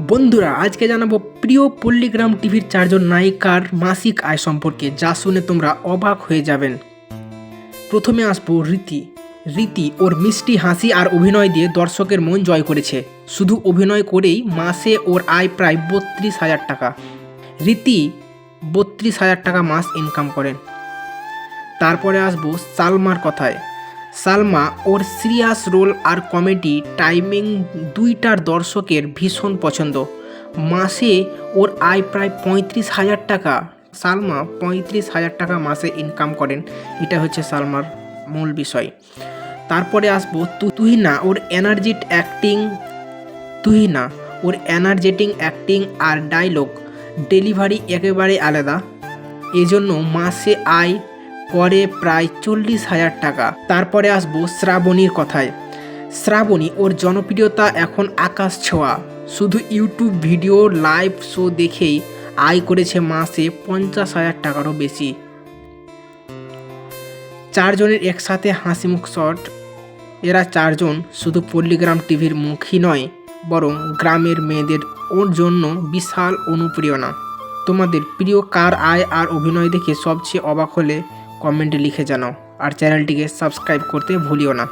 বন্ধুরা, আজকে জানাব প্রিয় পল্লীগ্রাম টিভির চারজন নায়িকার মাসিক আয় সম্পর্কে, যা শুনে তোমরা অবাক হয়ে যাবেন। প্রথমে আসব রীতি। রীতি ওর মিষ্টি হাসি আর অভিনয় দিয়ে দর্শকের মন জয় করেছে। শুধু অভিনয় করেই মাসে ওর আয় প্রায় বত্রিশ হাজার টাকা। রীতি বত্রিশ হাজার টাকা মাস ইনকাম করেন। তারপরে আসব সালমার কথায়। সালমা ওর সিরিয়াস রোল আর কমেডি টাইমিং দুইটার দর্শকের ভীষণ পছন্দ। মাসে ওর আয় প্রায় পঁয়ত্রিশ হাজার টাকা। সালমা পঁয়ত্রিশ হাজার টাকা মাসে ইনকাম করেন। এটা হচ্ছে সালমার মূল বিষয়। তারপরে আসব তুহিনা, ওর এনার্জিট অ্যাক্টিং তুহিনা। ওর এনার্জেটিং অ্যাক্টিং আর ডায়লগ ডেলিভারি একেবারে আলাদা। এজন্য মাসে আয় করে প্রায় চল্লিশ হাজার টাকা। তারপরে আসব শ্রাবণীর কথায়। শ্রাবণী ওর জনপ্রিয়তা এখন আকাশ ছোঁয়া। শুধু ইউটিউব ভিডিও, লাইভ শো দেখেই আয় করেছে মাসে পঞ্চাশ হাজার টাকারও বেশি। চারজনের একসাথে হাসি মুখ শট। এরা চারজন শুধু পল্লীগ্রাম টিভির মুখই নয়, বরং গ্রামের মেয়েদের ওর জন্য বিশাল অনুপ্রেরণা। তোমাদের প্রিয় কার আয় আর অভিনয় দেখে সবচেয়ে অবাক হলে কমেন্টে লিখে জানাও। আর চ্যানেলটিকে সাবস্ক্রাইব করতে ভুলিও না।